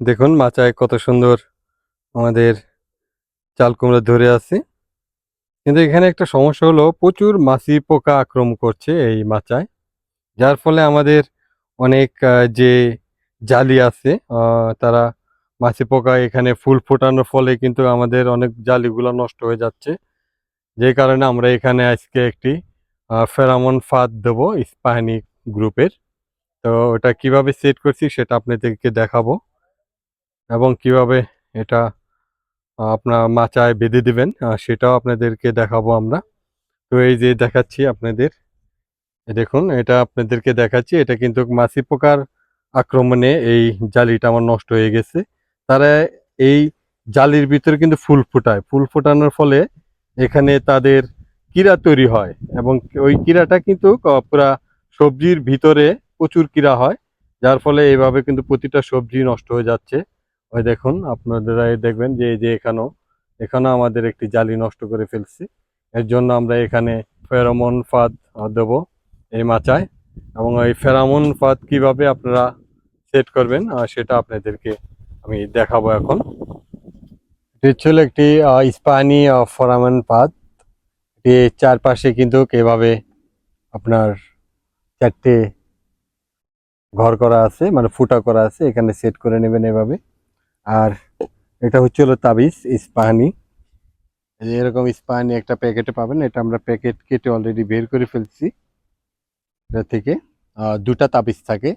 দেখুন, মাচায় কত সুন্দর আমাদের চাল কুমড়া ধরে আছে। কিন্তু এখানে একটা সমস্যা হলো, প্রচুর মাছি পোকা আক্রমণ করছে এই মাচায়। যার ফলে আমাদের অনেক যে জালি আছে তারা মাছি পোকা এখানে ফুল ফোটানোর ফলে কিন্তু আমাদের অনেক জালিগুলো নষ্ট হয়ে যাচ্ছে। যে কারণে আমরা এখানে আজকে একটি ফেরামন ফাঁদ দেবো ইস্পাহানি গ্রুপের। তো ওটা কীভাবে সেট করছি সেটা আপনাদেরকে দেখাবো। এবং কীভাবে এটা আপনার মাচায় বেঁধে দিবেন সেটাও আপনাদেরকে দেখাবো আমরা। তো এই যে দেখাচ্ছি আপনাদের দেখুন, এটা আপনাদেরকে দেখাচ্ছি। এটা কিন্তু মাছি পোকার আক্রমণে এই জালিটা আমার নষ্ট হয়ে গেছে। তারা এই জালির ভিতরে কিন্তু ফুল ফোটায়। ফুল ফোটানোর ফলে এখানে তাদের কীড়া তৈরি হয় এবং ওই কীড়াটা কিন্তু পুরা সবজির ভিতরে প্রচুর কীড়া হয়, যার ফলে এইভাবে কিন্তু প্রতিটা সবজি নষ্ট হয়ে যাচ্ছে। ওই দেখুন, আপনারা দেখবেন যে, এই যে এখানেও এখানেও আমাদের একটি জালি নষ্ট করে ফেলছি। এর জন্য আমরা এখানে ফেরোমন ফাঁদ দেবো এই মাচায় এবং ওই ফেরামন ফাঁদ কীভাবে আপনারা সেট করবেন সেটা আপনাদেরকে আমি দেখাবো এখন। এটি ছিল একটি স্পানি ফরামান পাত এটি চারপাশে কিন্তু এভাবে আপনার চারটে ঘর করা আছে মানে ফুটা করা আছে, এখানে সেট করে নেবেন এভাবে। আর এটা হচ্ছে হলো তাবিজ, ইস্পাহানি। এরকম ইস্পাহানি একটা প্যাকেটে পাবেন, এটা আমরা প্যাকেট কেটে অলরেডি বের করে ফেলছি। এটা থেকে দুটা তাবিজ থাকে।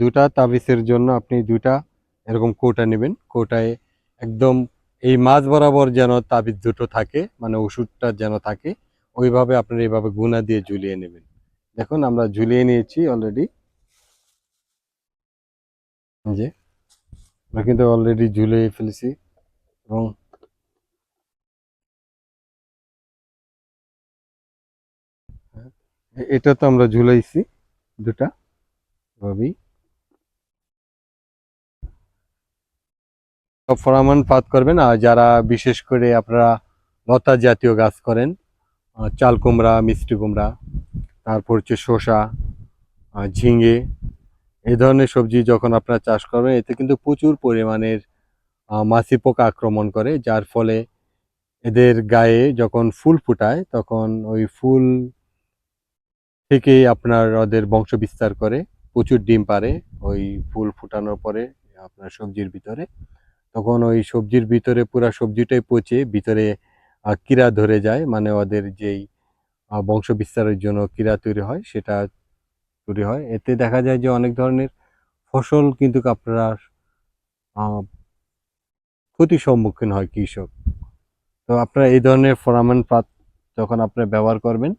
দুটা তাবিজের জন্য আপনি দুটা এরকম কোটা নেবেন। কোটায় একদম এই মাছ বরাবর যেন তাবিজ দুটো থাকে মানে ওষুধটা যেন থাকে, ওইভাবে আপনার এইভাবে গুনা দিয়ে ঝুলিয়ে নেবেন। দেখুন, আমরা ঝুলিয়ে নিয়েছি অলরেডি যে আমরা কিন্তু অলরেডি ঝুলিয়ে ফেলেছি এবং এটা তো আমরা ঝুলাইছি দুটা সব ফরামান পাত করবেন, আর যারা বিশেষ করে আপনারা লতা জাতীয় গাছ করেন চাল কুমড়া, মিষ্টি কুমড়া, তারপর হচ্ছে শসা ঝিঙে এই ধরনের সবজি যখন আপনারা চাষ করবেন, এতে কিন্তু প্রচুর পরিমাণের মাছি পোকা আক্রমণ করে, যার ফলে এদের গায়ে যখন ফুল ফুটায়, তখন ওই ফুল থেকেই আপনার ওদের বংশ বিস্তার করে, প্রচুর ডিম পারে ওই ফুল ফুটানোর পরে আপনার সবজির ভিতরে। তখন ওই সবজির ভিতরে পুরা সবজিটাই পচে, ভিতরে কীড়া ধরে যায় মানে ওদের যেই বংশ বিস্তারের জন্য কীড়া তৈরি হয়, সেটা তৈরি হয়। এতে দেখা যায় যে অনেক ধরনের ফসল কিন্তু আপনারা ক্ষতির সম্মুখীন হয় কৃষক। তো আপনারা এই ধরনের ফরামান পাত যখন আপনারা ব্যবহার করবেন,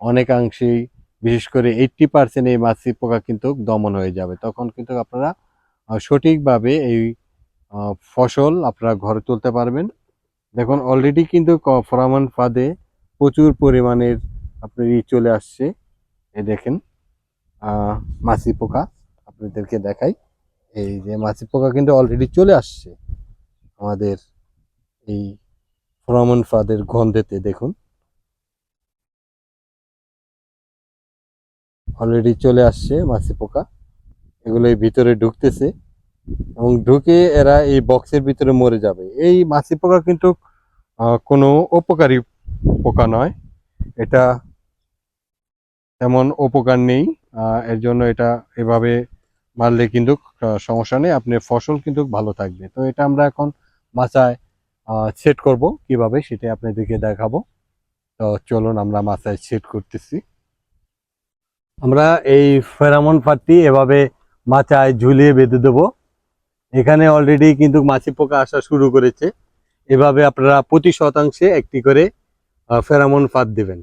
অনেকাংশেই বিশেষ করে এইট্টি পার্সেন্ট এই মাছি পোকা কিন্তু দমন হয়ে যাবে। তখন কিন্তু আপনারা সঠিকভাবে এই ফসল আপনারা ঘরে তুলতে পারবেন। দেখুন অলরেডি কিন্তু ফরামান ফাঁদে প্রচুর পরিমাণের আপনার ই চলে আসছে। এ দেখেন। মাছি পোকা আপনাদেরকে দেখাই। এই যে মাছি পোকা কিন্তু অলরেডি চলে আসছে আমাদের এই ফরামান ফাঁদের গন্ধেতে, দেখুন। অলরেডি চলে আসছে মাছি পোকা। এগুলো ভিতরে ঢুকতেছে এবং ঢুকে এরা এই বক্সের ভিতরে মরে যাবে। এই মাছি পোকা কিন্তু কোনো উপকারী পোকা নয়। এটা তেমন উপকার নেই। এর জন্য এটা এভাবে মারলে কিন্তু সমস্যা নেই। আপনার ফসল কিন্তু ভালো থাকবে। তো এটা আমরা এখন মাচায় সেট করব। কীভাবে সেটা আপনাদেরকে দেখাবো। তো চলুন আমরা মাচায় সেট করতেছি। আমরা এই ফেরামন ফাঁদটি এভাবে মাচায় ঝুলিয়ে বেঁধে দেবো। এখানে অলরেডি কিন্তু মাছি পোকা আসা শুরু করেছে। এভাবে আপনারা প্রতি শতাংশে একটি করে ফেরামন ফাঁদ দেবেন।